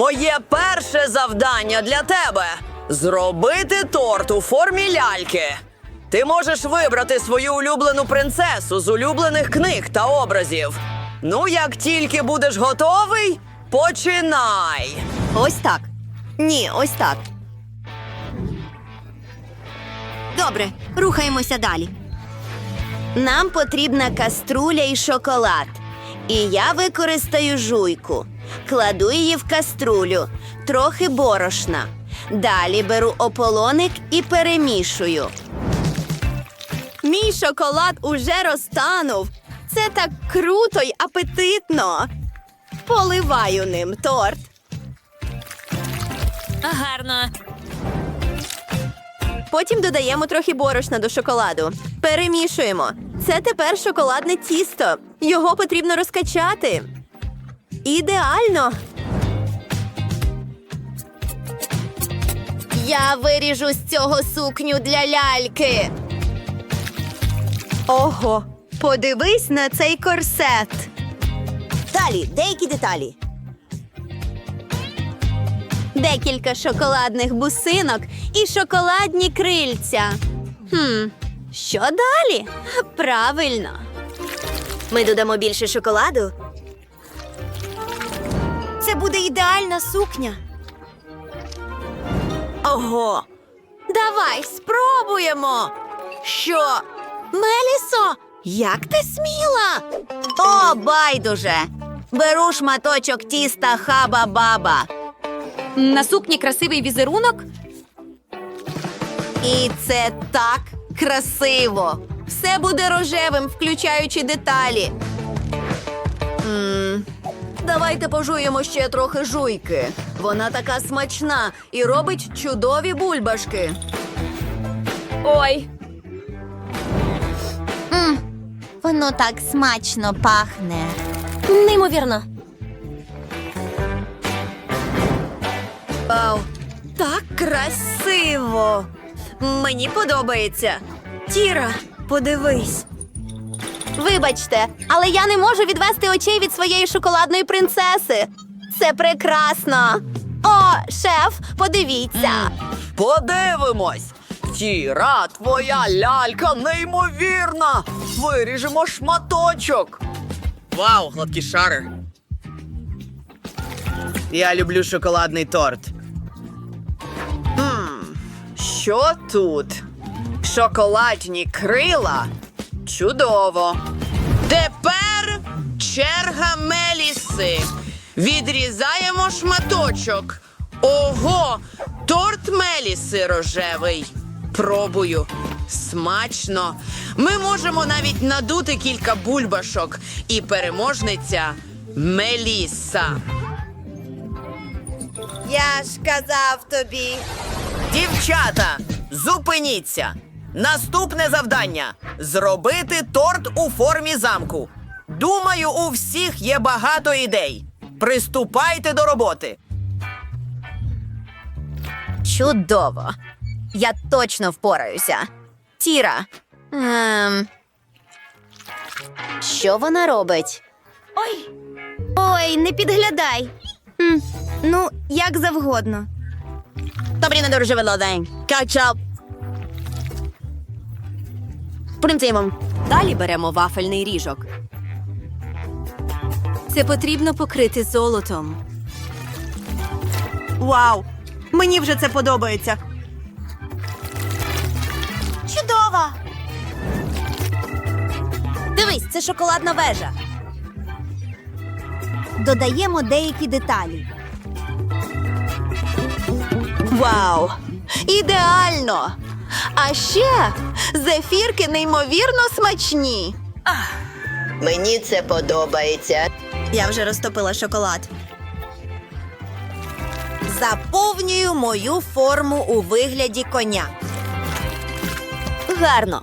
Моє перше завдання для тебе зробити торт у формі ляльки. Ти можеш вибрати свою улюблену принцесу з улюблених книг та образів. Ну, як тільки будеш готовий, починай. Ось так. Ні, ось так. Добре, рухаємося далі. Нам потрібна каструля і шоколад. І я використаю жуйку. Кладу її в каструлю, трохи борошна. Далі беру ополоник і перемішую. Мій шоколад уже розтанув. Це так круто й апетитно. Поливаю ним торт. Гарно. Потім додаємо трохи борошна до шоколаду. Перемішуємо. Це тепер шоколадне тісто. Його потрібно розкачати. Ідеально. Я виріжу з цього сукню для ляльки. Ого, подивись на цей корсет. Далі, деякі деталі. Декілька шоколадних бусинок і шоколадні крильця. Хм, що далі? Правильно. Ми додамо більше шоколаду. Це буде ідеальна сукня. Ого. Давай спробуємо. Що? Мелісо, як ти сміла? О, байдуже. Беру шматочок тіста хаба-баба. На сукні красивий візерунок. І це так красиво. Все буде рожевим, включаючи деталі. м Давайте пожуємо ще трохи жуйки. Вона така смачна і робить чудові бульбашки. Ой, Воно так смачно пахне. Неймовірно. Вау, так красиво. Мені подобається. Тіра, подивись. Вибачте, але я не можу відвести очей від своєї шоколадної принцеси. Це прекрасно. О, шеф, подивіться. Подивимось. Тіра, твоя лялька неймовірна. Виріжемо шматочок. Вау, гладкі шари. Я люблю шоколадний торт. Хм, що тут? Шоколадні крила? Чудово. Тепер черга Меліси. Відрізаємо шматочок. Ого, торт Меліси рожевий. Пробую. Смачно. Ми можемо навіть надути кілька бульбашок. І переможниця Меліса. Я ж казав тобі. Дівчата, зупиніться. Наступне завдання зробити торт у формі замку. Думаю, у всіх є багато ідей. Приступайте до роботи. Чудово. Я точно впораюся. Тіра. Ем... Що вона робить? ой. Ой, не підглядай. М, ну, як завгодно. Добрі недорожевий день. Кетчуп. Далі беремо вафельний ріжок. Це потрібно покрити золотом. Вау! Мені вже це подобається. Чудово! Дивись, це шоколадна вежа. Додаємо деякі деталі. Вау! Ідеально! А ще зефірки неймовірно смачні. Мені це подобається. Я вже розтопила шоколад. Заповнюю мою форму у вигляді коня. Гарно.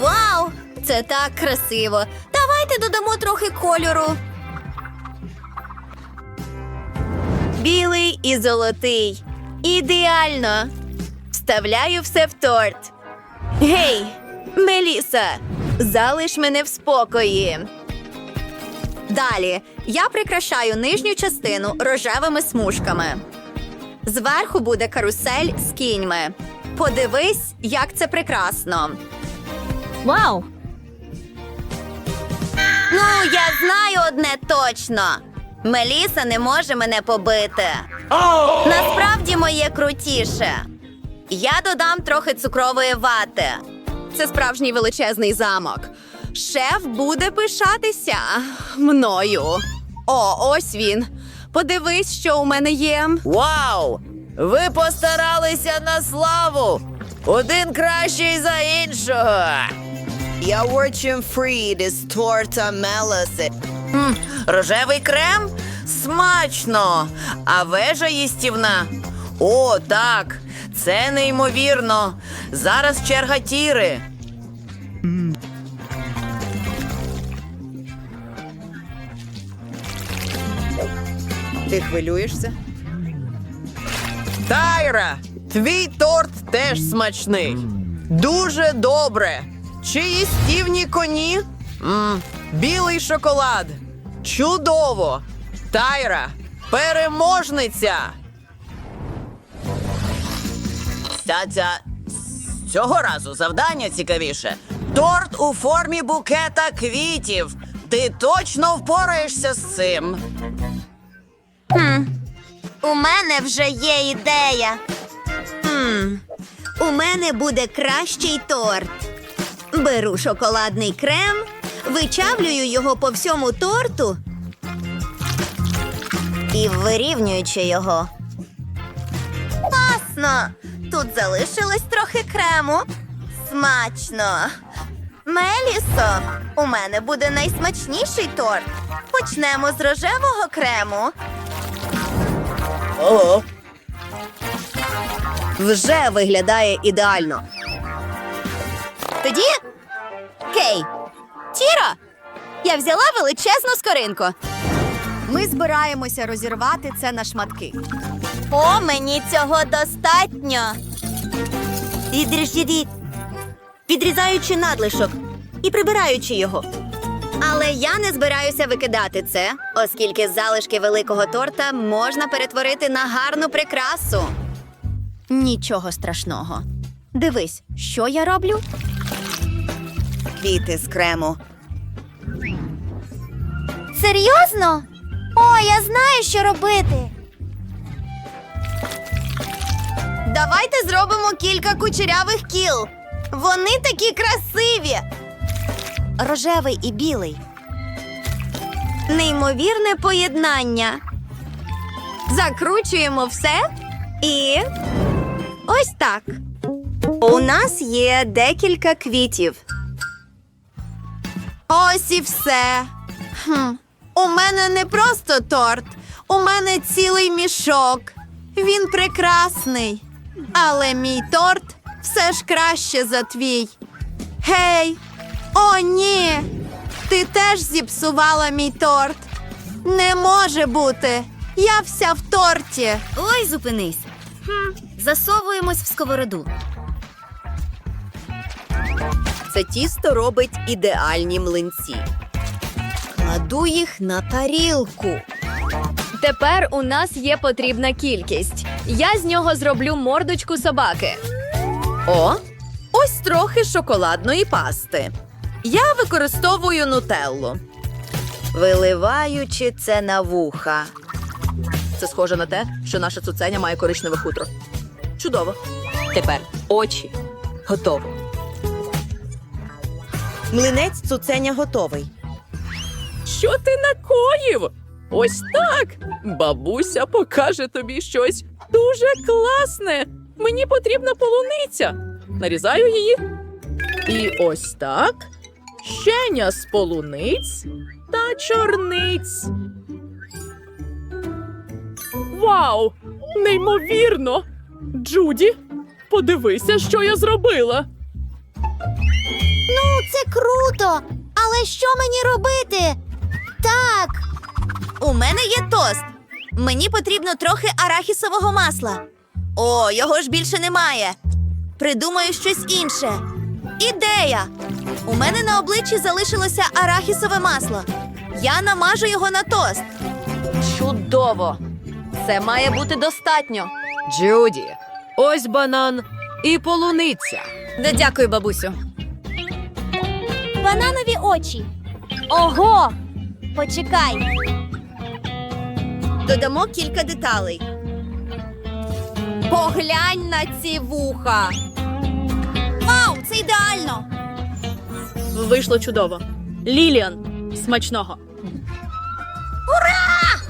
Вау! Це так красиво. Давайте додамо трохи кольору. Білий і золотий. Ідеально. Вставляю все в торт. Гей, Меліса, залиш мене в спокої. Далі Я прикрашаю нижню частину рожевими смужками. Зверху буде карусель з кіньми. Подивись, як це прекрасно. Вау! Ну, я знаю одне точно. Меліса не може мене побити. Насправді моє крутіше. Я додам трохи цукрової вати. Це справжній величезний замок. Шеф буде пишатися мною. О, ось він. Подивись, що у мене є. Вау! Ви постаралися на славу! Один кращий за іншого. Я Fried із торта Мелоси. Рожевий крем? Смачно! А вежа їстівна? О, так! Це неймовірно! Зараз черга тіри. Ти хвилюєшся? Тайра, твій торт теж смачний. Дуже добре. Чи їстівні коні? м білий шоколад. Чудово. Тайра, переможниця. Ця-ця. Цього разу завдання цікавіше. Торт у формі букета квітів. Ти точно впораєшся з цим. У мене вже є ідея. Хм, у мене буде кращий торт. Беру шоколадний крем, вичавлюю його по всьому торту і вирівнюючи його. Класно! Тут залишилось трохи крему. Смачно. Мелісо, у мене буде найсмачніший торт. Почнемо з рожевого крему. Ого. вже виглядає ідеально. Тоді. Кей, Тіра! Я взяла величезну скоринку. Ми збираємося розірвати це на шматки. О, мені цього достатньо. Відріжіть, відрізаючи надлишок і прибираючи його. Але я не збираюся викидати це, оскільки залишки великого торта можна перетворити на гарну прикрасу. Нічого страшного. Дивись, що я роблю? Квіти з крему. Серйозно? О, я знаю, що робити. Давайте зробимо кілька кучерявих кіл. Вони такі красиві. Рожевий і білий. Неймовірне поєднання. Закручуємо все і ось так. У нас є декілька квітів. Ось і все. Хм. У мене не просто торт, у мене цілий мішок. Він прекрасний. Але мій торт все ж краще за твій. Гей! О, ні! Ти теж зіпсувала мій торт. Не може бути. Я вся в торті. Ой, зупинись. Хм, засовуємось в сковороду. Це тісто робить ідеальні млинці. Кладу їх на тарілку. Тепер у нас є потрібна кількість. Я з нього зроблю мордочку собаки. О, ось трохи шоколадної пасти. Я використовую нутеллу. Виливаючи це на вуха. Це схоже на те, що наша цуценя має коричневе хутро. Чудово. Тепер очі. Готово. Млинець цуценя готовий. Що ти накоїв? Ось так. Бабуся покаже тобі щось дуже класне. Мені потрібна полуниця. Нарізаю її. І ось так. Щеня з полуниць та чорниць. Вау! Неймовірно! Джуді, подивися, що я зробила. Ну, це круто! Але що мені робити? Так. У мене є тост. Мені потрібно трохи арахісового масла. О, його ж більше немає. Придумаю щось інше. Ідея! У мене на обличчі залишилося арахісове масло. Я намажу його на тост. Чудово! Це має бути достатньо. Джуді, ось банан і полуниця. Не дякую, бабусю. Бананові очі. Ого! Почекай. Додамо кілька деталей. Поглянь на ці вуха. Вау, це ідеально! Вийшло чудово. Ліліан, смачного. Ура!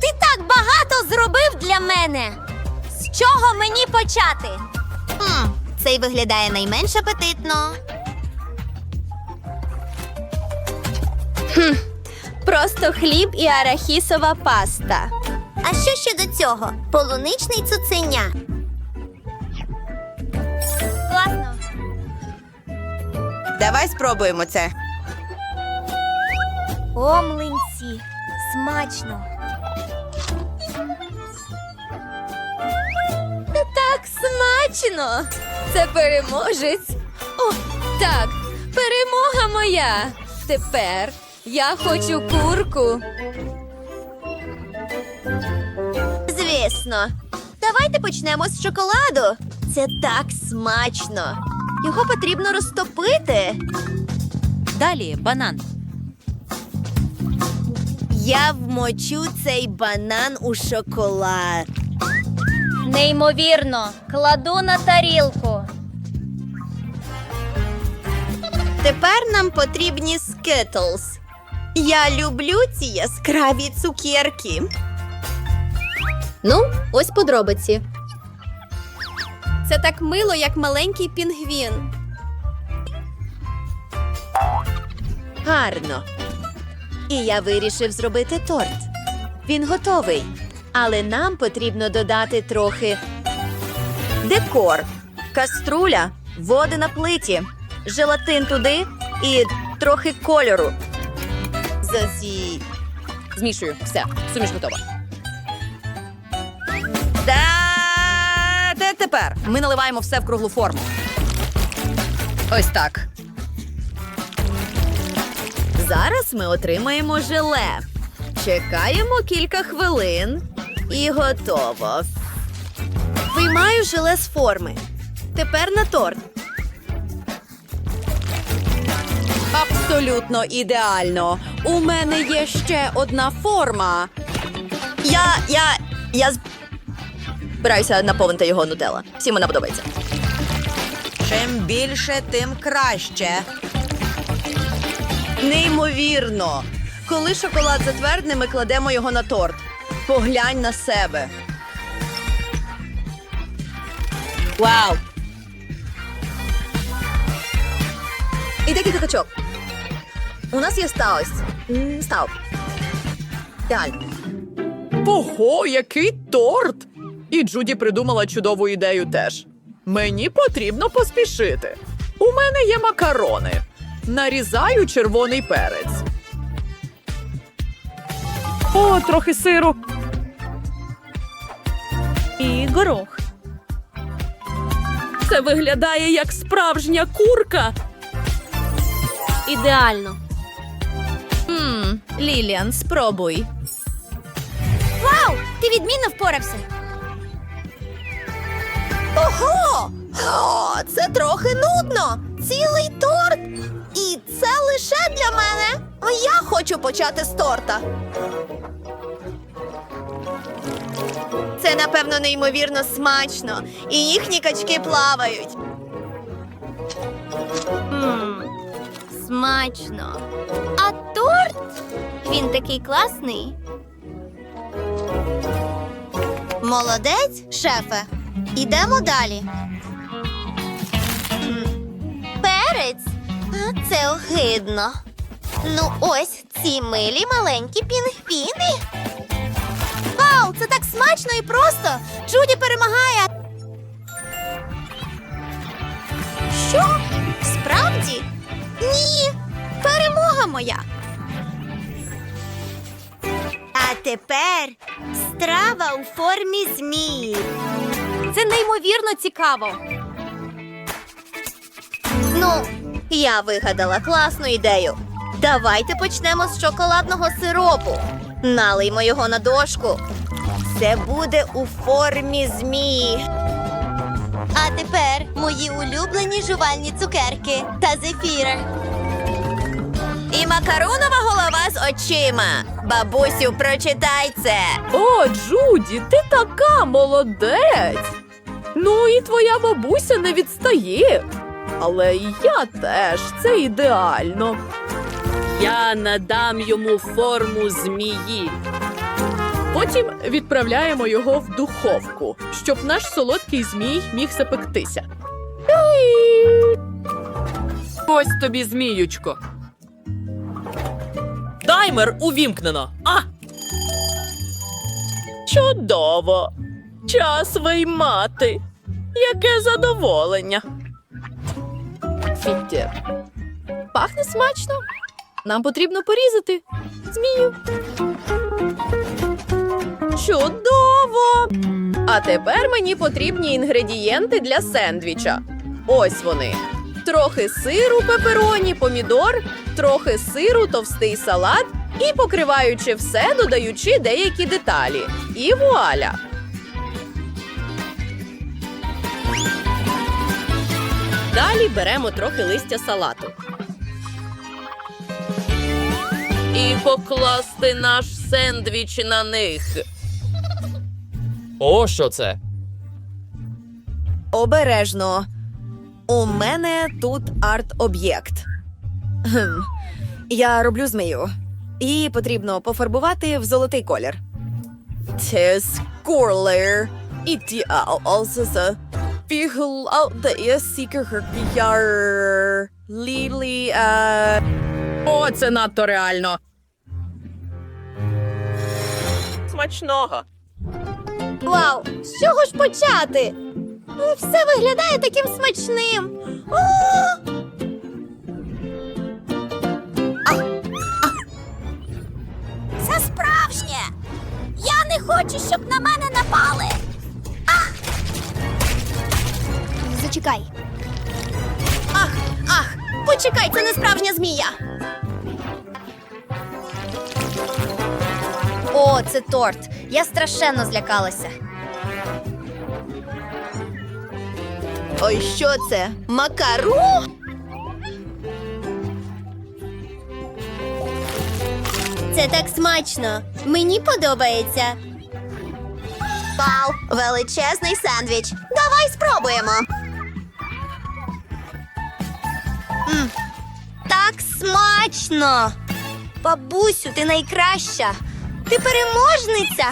Ти так багато зробив для мене. З чого мені почати? Хм, цей виглядає найменш апетитно. Просто хліб і арахісова паста. А що щодо цього? Полуничний цуценя. Класно. Давай спробуємо це. О, млинці. Смачно. Так смачно! Це переможець. О, так, перемога моя. Тепер я хочу курку. Звісно. Давайте почнемо з шоколаду. Це так смачно. Його потрібно розтопити. Далі банан. Я вмочу цей банан у шоколад. Неймовірно. Кладу на тарілку. Тепер нам потрібні скитлс. Я люблю ці яскраві цукерки. Ну, ось подробиці. Це так мило, як маленький пінгвін. Гарно. І я вирішив зробити торт. Він готовий. Але нам потрібно додати трохи декор, каструля, води на плиті, желатин туди і трохи кольору. Зазі. Змішую. Все, суміш готова. Та де тепер? Ми наливаємо все в круглу форму. Ось так. Зараз ми отримаємо желе. Чекаємо кілька хвилин і готово. Виймаю желе з форми. Тепер на торт. Абсолютно ідеально. У мене є ще одна форма. Я. я. я збираюся наповнити його нутелла. Всім вона подобається. Чим більше, тим краще. Неймовірно. Коли шоколад затвердне, ми кладемо його на торт. Поглянь на себе. Вау! І декілька качок. У нас є стаус. Став. Далі. Ого, який торт! І Джуді придумала чудову ідею теж. Мені потрібно поспішити. У мене є макарони. Нарізаю червоний перець. О, трохи сиру. І горох. Це виглядає як справжня курка. Ідеально. Мм, Ліліан, спробуй. Вау! Ти відмінно впорався. Ого! О, це трохи нудно. Цілий торт. І це лише для мене. Я хочу почати з торта. Це, напевно, неймовірно смачно. І їхні качки плавають. Мм, смачно. А торт? Він такий класний. Молодець, шефе. Ідемо далі. Перець? Це огидно. Ну, ось ці милі маленькі пінгвіни. Вау, це так смачно і просто. Джуді перемагає. Що? Справді? Ні. Перемога моя. А тепер страва у формі змії. Це неймовірно цікаво. Ну, я вигадала класну ідею. Давайте почнемо з шоколадного сиропу. Налиймо його на дошку. Це буде у формі змії. А тепер мої улюблені жувальні цукерки та зефіри. І макаронова голова з очима. Бабусю, прочитай це. О, Джуді, ти така молодець. Ну і твоя бабуся не відстає. Але і я теж це ідеально. Я надам йому форму змії. Потім відправляємо його в духовку, щоб наш солодкий змій міг запектися. Ось тобі зміючко. Таймер увімкнено. А! Чудово! Час виймати. Яке задоволення. Фітті. Пахне смачно. Нам потрібно порізати змію. Чудово! А тепер мені потрібні інгредієнти для сендвіча. Ось вони. Трохи сиру, пепероні, помідор, трохи сиру, товстий салат і покриваючи все, додаючи деякі деталі. І вуаля! Далі беремо трохи листя салату. І покласти наш сендвіч на них. О, що це? Обережно. У мене тут арт-об'єкт. Гм. Я роблю змію. Її потрібно пофарбувати в золотий колір. Це скорлер. Ідеалзезе. Фіглаудеє сікерхеркяр. Лілі, е... О, це надто реально. Смачного. Вау! З чого ж почати? Все виглядає таким смачним. О! Не хочу, щоб на мене напали. А! Зачекай. Ах, ах, почекай, це не справжня змія. О, це торт. Я страшенно злякалася. Ой, що це? Макару? Це так смачно. Мені подобається. Вау, величезний сендвіч. Давай спробуємо. М, так смачно. Бабусю, ти найкраща. Ти переможниця.